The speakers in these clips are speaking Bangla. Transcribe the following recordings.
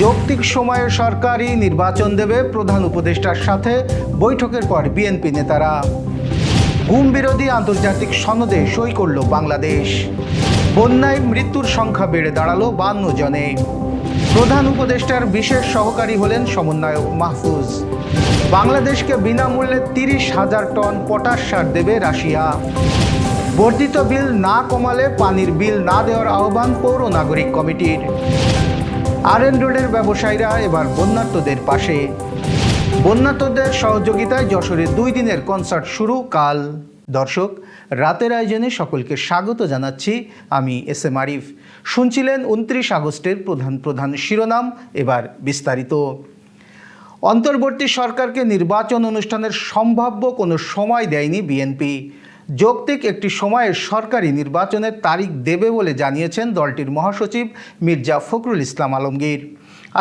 যৌক্তিক সময়ে সরকারি নির্বাচন দেবে প্রধান উপদেষ্টার সাথে বৈঠকের পর বিএনপি নেতারা। গুম বিরোধী আন্তর্জাতিক সনদে সই করল বাংলাদেশ। বন্যায় মৃত্যুর সংখ্যা বেড়ে দাঁড়াল বান্ন জনে। প্রধান উপদেষ্টার বিশেষ সহকারী হলেন সমন্বয়ক মাহফুজ। বাংলাদেশকে বিনামূল্যে তিরিশ হাজার টন পটাশ সার দেবে রাশিয়া। বর্ধিত বিল না কমালে পানির বিল না দেওয়ার আহ্বান পৌর নাগরিক কমিটির। আরএন রোডের ব্যবসায়ীরা এবার বন্যার্তদের পাশে। বন্যার্তদের সহযোগিতায় যশোরে দুই দিনের কনসার্ট শুরু কাল। দর্শক, রাতের আয়োজনে সকলকে স্বাগত জানাচ্ছি আমি এস এম আরিফ। শুনছিলেন উনত্রিশ আগস্টের প্রধান প্রধান শিরোনাম, এবার বিস্তারিত। অন্তর্বর্তী সরকারকে নির্বাচন অনুষ্ঠানের সম্ভাব্য কোনো সময় দেয়নি বিএনপি। যৌক্তিক একটি সময়ে সরকারি নির্বাচনের তারিখ দেবে বলে জানিয়েছেন দলটির মহাসচিব মির্জা ফখরুল ইসলাম আলমগীর।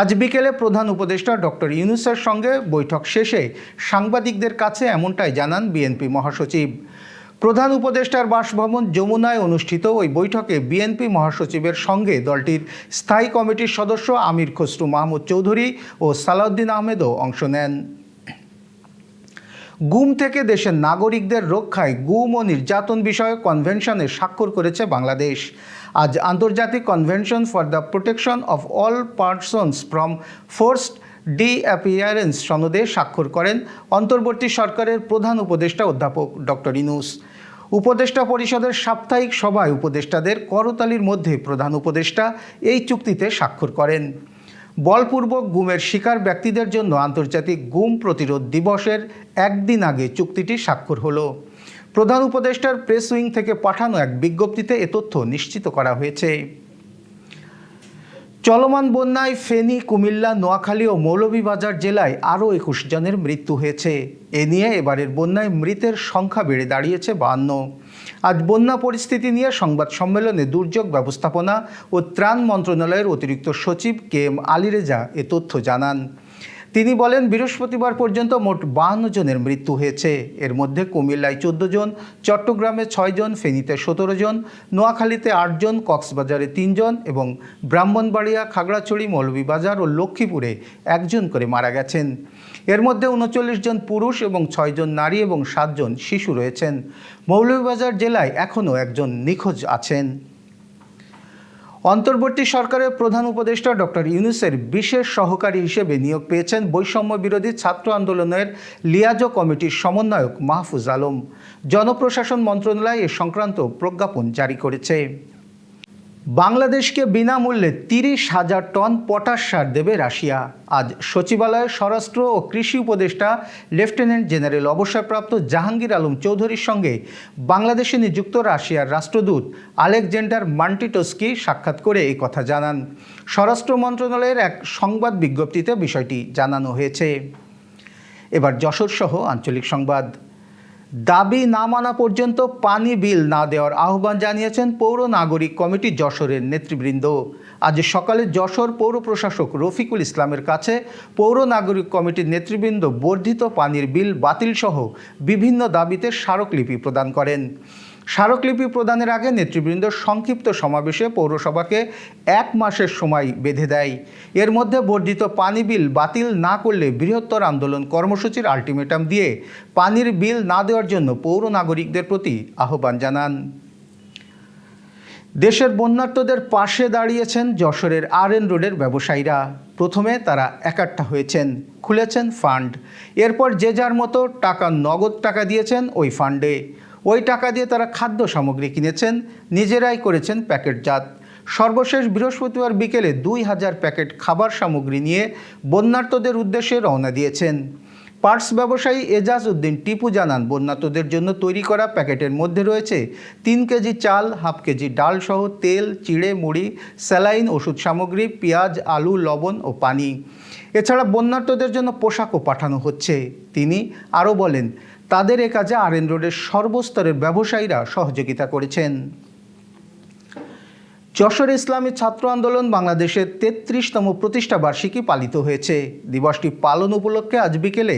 আজ বিকেলে প্রধান উপদেষ্টা ডক্টর ইউনুসের সঙ্গে বৈঠক শেষে সাংবাদিকদের কাছে এমনটাই জানান বিএনপি মহাসচিব। প্রধান উপদেষ্টার বাসভবন যমুনায় অনুষ্ঠিত ওই বৈঠকে বিএনপি মহাসচিবের সঙ্গে দলটির স্থায়ী কমিটির সদস্য আমির খসরু মাহমুদ চৌধুরী ও সালাউদ্দিন আহমেদও অংশ নেন। গুম থেকে দেশের নাগরিকদের রক্ষায় গুম ও নির্যাতন বিষয়ক কনভেনশনে স্বাক্ষর করেছে বাংলাদেশ। আজ আন্তর্জাতিক convention for the protection of all persons from forced disappearance সনদে স্বাক্ষর করেন অন্তর্বর্তী সরকারের প্রধান উপদেষ্টা অধ্যাপক ডক্টর ইনুস। উপদেষ্টা পরিষদের সাপ্তাহিক সভায় উপদেষ্টাদের করতালির মধ্যে প্রধান উপদেষ্টা এই চুক্তিতে স্বাক্ষর করেন। বলপূর্বক গুমের শিকার ব্যক্তিদের জন্য আন্তর্জাতিক গুম প্রতিরোধ দিবসের একদিন আগে চুক্তিটি স্বাক্ষর হলো। প্রধান উপদেষ্টার প্রেস উইং থেকে পাঠানো এক বিজ্ঞপ্তিতে এ তথ্য নিশ্চিত করা হয়েছে। চলমান বন্যায় ফেনী, কুমিল্লা, নোয়াখালী ও মৌলভীবাজার জেলায় আরও একুশ জনের মৃত্যু হয়েছে। এ নিয়ে এবারের বন্যায় মৃতের সংখ্যা বেড়ে দাঁড়িয়েছে বান্ন আজ বন্যা পরিস্থিতি নিয়ে সংবাদ সম্মেলনে দুর্যোগ ব্যবস্থাপনা ও ত্রাণ মন্ত্রণালয়ের অতিরিক্ত সচিব কে এম আলিরেজা এ তথ্য জানান। তিনি বলেন, বৃহস্পতিবার পর্যন্ত মোট বাহান্ন জনের মৃত্যু হয়েছে। এর মধ্যে কুমিল্লায় চোদ্দ জন, চট্টগ্রামে ছয় জন, ফেনীতে সতেরো জন, নোয়াখালীতে আটজন কক্সবাজারে তিনজন এবং ব্রাহ্মণবাড়িয়া, খাগড়াছড়ি, মৌলভীবাজার ও লক্ষ্মীপুরে একজন করে মারা গেছেন। এর মধ্যে উনচল্লিশ জন পুরুষ এবং ছয়জন নারী এবং সাতজন শিশু রয়েছেন। মৌলভীবাজার জেলায় এখনও একজন নিখোঁজ আছেন। অন্তর্বর্তী সরকারের প্রধান উপদেষ্টা ডক্টর ইউনুসের বিশেষ সহকারী হিসেবে নিয়োগ পেয়েছেন বৈষম্য বিরোধী ছাত্র আন্দোলনের লিয়াজো কমিটির সমন্বয়ক মাহফুজ আলম। জনপ্রশাসন মন্ত্রণালয় এ সংক্রান্ত প্রজ্ঞাপন জারি করেছে। বাংলাদেশকে বিনামূল্যে তিরিশ হাজার টন পটাশ সার দেবে রাশিয়া। আজ সচিবালয়ে স্বরাষ্ট্র ও কৃষি উপদেষ্টা লেফটেন্যান্ট জেনারেল অবসরপ্রাপ্ত জাহাঙ্গীর আলম চৌধুরীর সঙ্গে বাংলাদেশে নিযুক্ত রাশিয়ার রাষ্ট্রদূত আলেকজেন্ডার মান্টিটোস্কি সাক্ষাৎ করে এই কথা জানান। স্বরাষ্ট্র মন্ত্রণালয়ের এক সংবাদ বিজ্ঞপ্তিতে বিষয়টি জানানো হয়েছে। এবার যশোর সহ আঞ্চলিক সংবাদ। দাবি না মানা পর্যন্ত পানি বিল না দেওয়ার আহ্বান জানিয়েছেন পৌর নাগরিক কমিটি যশোরের নেতৃবৃন্দ। আজ সকালে যশোর পৌর প্রশাসক রফিকুল ইসলামের কাছে পৌর নাগরিক কমিটির নেতৃবৃন্দ বর্ধিত পানির বিল বাতিলসহ বিভিন্ন দাবিতে স্মারকলিপি প্রদান করেন। স্মারকলিপি প্রদানের আগে নেতৃবৃন্দ সংক্ষিপ্ত সমাবেশে পৌরসভাকে এক মাসের সময় বেঁধে দেয়। এর মধ্যে বর্ধিত পানি বিল বাতিল না করলে বৃহত্তর আন্দোলন কর্মসূচির আলটিমেটাম দিয়ে পানির বিল না দেওয়ার জন্য পৌর নাগরিকদের প্রতি আহ্বান জানান। দেশের বন্যার্তদের পাশে দাঁড়িয়েছেন যশোরের আর এন রোডের ব্যবসায়ীরা। প্রথমে তারা একাট্টা হয়েছেন, খুলেছেন ফান্ড। এরপর যে যার মতো টাকা, নগদ টাকা দিয়েছেন ওই ফান্ডে। ওই টাকা দিয়ে তারা খাদ্য সামগ্রী কিনেছেন, নিজেরাই করেছেন প্যাকেটজাত। সর্বশেষ বৃহস্পতিবার বিকেলে দুই হাজার প্যাকেট খাবার সামগ্রী নিয়ে বন্যার্তদের উদ্দেশ্যে রওনা দিয়েছেন। পার্টস ব্যবসায়ী এজাজ উদ্দিন টিপু জানান, বন্যার্তদের জন্য তৈরি করা প্যাকেটের মধ্যে রয়েছে তিন কেজি চাল, হাফ কেজি ডাল সহ তেল, চিড়ে, মুড়ি, স্যালাইন ওষুধ সামগ্রী, পেঁয়াজ, আলু, লবণ ও পানি। এছাড়া বন্যার্তদের জন্য পোশাকও পাঠানো হচ্ছে। তিনি আরও বলেন তাদের এ কাজে আর এন রোডের সর্বস্তরের ব্যবসায়ীরা সহযোগিতা করেছেন। যশোর ইসলামী ছাত্র আন্দোলন বাংলাদেশের তেত্রিশতম প্রতিষ্ঠা বার্ষিকী পালিত হয়েছে। দিবসটি পালন উপলক্ষে আজ বিকেলে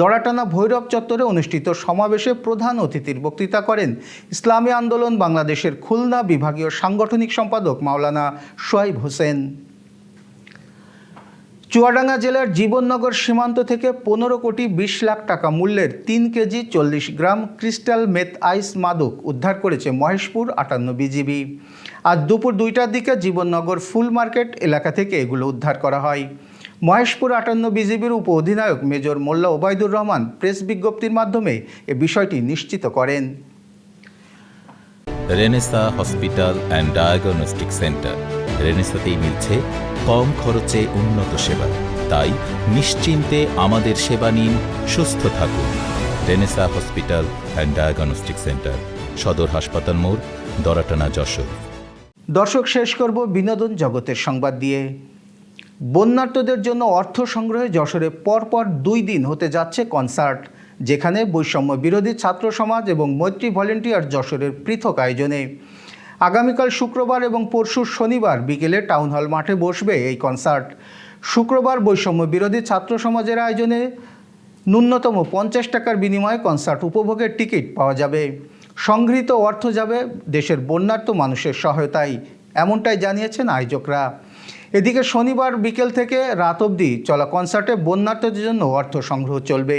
দড়াটানা ভৈরব চত্বরে অনুষ্ঠিত সমাবেশে প্রধান অতিথির বক্তৃতা করেন ইসলামী আন্দোলন বাংলাদেশের খুলনা বিভাগীয় সাংগঠনিক সম্পাদক মাওলানা সোহাইব হোসেন। চুয়াডাঙ্গা জেলার জীবননগর সীমান্ত থেকে পনেরো কোটি বিশ লাখ টাকা মূল্যের তিন কেজি চল্লিশ গ্রাম ক্রিস্টাল মেথ আইস মাদক উদ্ধার করেছে মহেশপুর আটান্ন বিজিবি। আজ দুপুর দুইটার দিকে জীবননগর ফুল মার্কেট এলাকা থেকে এগুলো উদ্ধার করা হয়। মহেশপুর আটান্ন বিজিবির উপ অধিনায়ক মেজর মোল্লা ওবায়দুর রহমান প্রেস বিজ্ঞপ্তির মাধ্যমে এ বিষয়টি নিশ্চিত করেন। Renesa hospital and diagnostic centre. রেনেসাতেই মিলছে কম খরচে উন্নত সেবা। তাই নিশ্চিন্তে আমাদের সেবা নিন, সুস্থ থাকুন। Renesa hospital and diagnostic centre, সদর হাসপাতাল মোড়, দরাটানা যশোর। দর্শক, শেষ করব বিনোদন জগতের সংবাদ দিয়ে। বন্যার্তদের জন্য অর্থ সংগ্রহে যশোরে পরপর দুই দিন হতে যাচ্ছে কনসার্ট। যেখানে বৈষম্য বিরোধী ছাত্র সমাজ এবং মৈত্রী ভলেন্টিয়ার যশোরের পৃথক আয়োজনে। আগামীকাল শুক্রবার এবং পরশু শনিবার বিকেলে টাউন হল মাঠে বসবে এই কনসার্ট। শুক্রবার বৈষম্য বিরোধী ছাত্র সমাজের আয়োজনে ন্যূনতম পঞ্চাশ টাকার বিনিময়ে কনসার্ট উপভোগের টিকিট পাওয়া যাবে। সংগৃহীত অর্থ যাবে দেশের বন্যার্ত মানুষের সহায়তায়, এমনটাই জানিয়েছেন আয়োজকরা। এদিকে শনিবার বিকেল থেকে রাত অবধি চলা কনসার্টে বন্যার্থদের জন্য অর্থ সংগ্রহ চলবে।